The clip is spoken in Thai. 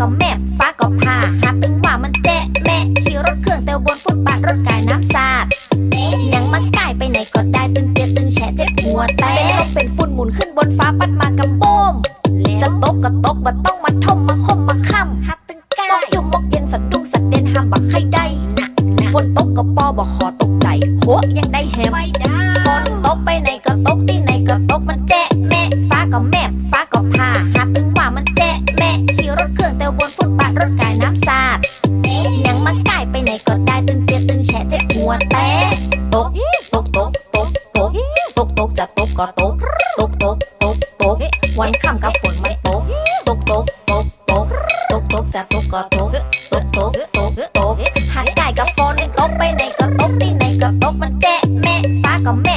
ก็แมบฟ้าก็ผ่าหาตึงว่ามันแจ๊ะแม่ขี่รถเครื่องแต่บนฟุตบาทรถกายน้ำสาดยังมาใกล้ไปไหนก็ได้ตึงเตียตึงแฉะเจ็บหัวแตกเป็นลมเป็นฝุ่นหมุนขึ้นบนฟ้าปัดมากับโบมจะตกก็ตกบ่ต้องมาทมมาคมมาค่ำฮัดตึงก้ายจุ่มมกเย็นสะดุ้งสะเด็นห้ามบักให้ได้นะฝนตกก็ปอบ่ขอตกใจโหยังได้แฮมฝนตกไปไหนก็ตกับซาดยังมักไก่ไปไหนก็ได้ตึงเตี้ยตึงแฉะเจ็บหัวแตะตกตกตกตกตกตกตกจะตกก็ตกตกตกตกตกวันข้ามกับฝนไม่ตกตกตกตกตกตกตกจะตกก็ตกตกตกตกตกหากไก่กับฝนตกไปไหนก็ตกที่ไหนก็ตกมันแจ๊ะแม่ฟ้าก็แม่